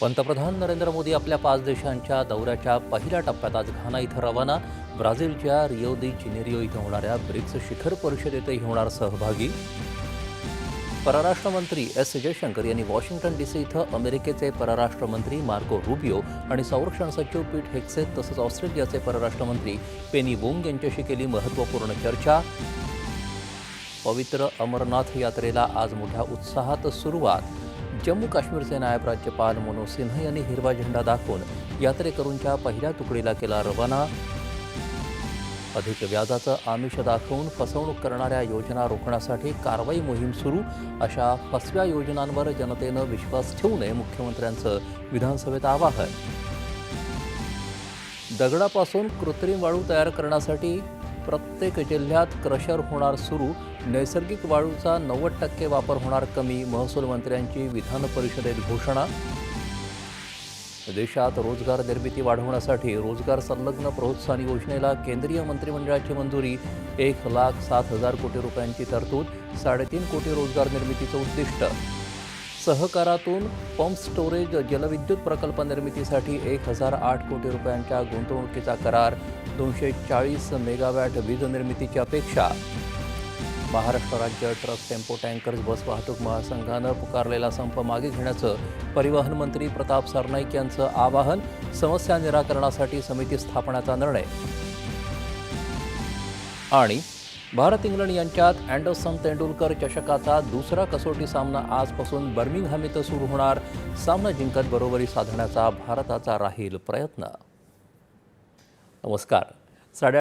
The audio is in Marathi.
पंतप्रधान नरेंद्र मोदी आपल्या पाच देशांच्या दौऱ्याच्या पहिल्या टप्प्यात आज घाना इथं रवाना. ब्राझीलच्या रिओ दी जिनेरिओ इथं होणाऱ्या ब्रिक्स शिखर परिषदेतही होणार सहभागी. परराष्ट्र मंत्री एस जयशंकर यांनी वॉशिंग्टन डी सी इथं अमेरिकेचे परराष्ट्र मंत्री मार्को रुबिओ आणि संरक्षण सचिव पीट हेक्सेत तसंच ऑस्ट्रेलियाचे परराष्ट्र मंत्री पेनी वोंग यांच्याशी केली महत्त्वपूर्ण चर्चा. पवित्र अमरनाथ यात्रेला आज मोठ्या उत्साहात सुरुवात. जम्मू काश्मीरचे नायब राज्यपाल मनोज सिन्हा यांनी हिरवा झेंडा दाखवून यात्रेकरूंच्या पहिल्या तुकडीला केला रवाना. अधिक व्याजाचं आमिष दाखवून फसवणूक करणाऱ्या योजना रोखण्यासाठी कारवाई मोहीम सुरू अशा फसव्या योजनांवर जनतेनं विश्वास ठेवू नये मुख्यमंत्र्यांचं विधानसभेत आवाहन. दगडापासून कृत्रिम वाळू तयार करण्यासाठी प्रत्येक जिल्ह्यात क्रशर होणार सुरू. नैसर्गिक वाळूचा नव्वद टक्के वापर होणार कमी महसूल मंत्र्यांची विधान परिषदेत घोषणा. देशात रोजगार निर्मिती वाढवण्यासाठी रोजगार संलग्न प्रोत्साहन योजनेला केंद्रीय मंत्रिमंडळाची मंजुरी. एक लाख सात हजार कोटी रुपयांची तरतूद साडेतीन कोटी रोजगार निर्मितीचं उद्दिष्ट. सहकारातून पंप स्टोरेज जलविद्युत प्रकल्प निर्मितीसाठी एक हजार आठ कोटी रुपयांच्या गुंतवणुकीचा करार दोनशे चाळीस मेगावॅट वीज निर्मितीची अपेक्षा. महाराष्ट्र राज्य ट्रक टेम्पो टँकर्स बस वाहतूक महासंघानं पुकारलेला संप मागे घेण्याचं परिवहन मंत्री प्रताप सरनाईक यांचं आवाहन समस्या निराकरणासाठी समिती स्थापण्याचा निर्णय. आणि भारत इंग्लंड यांच्यात अँडरसन तेंडुलकर चषकाचा दुसरा कसोटी सामना आजपासून बर्मिंगहॅम इथं सुरू होणार. सामना जिंकत बरोबरी साधण्याचा भारताचा राहील प्रयत्न. नमस्कार. साडे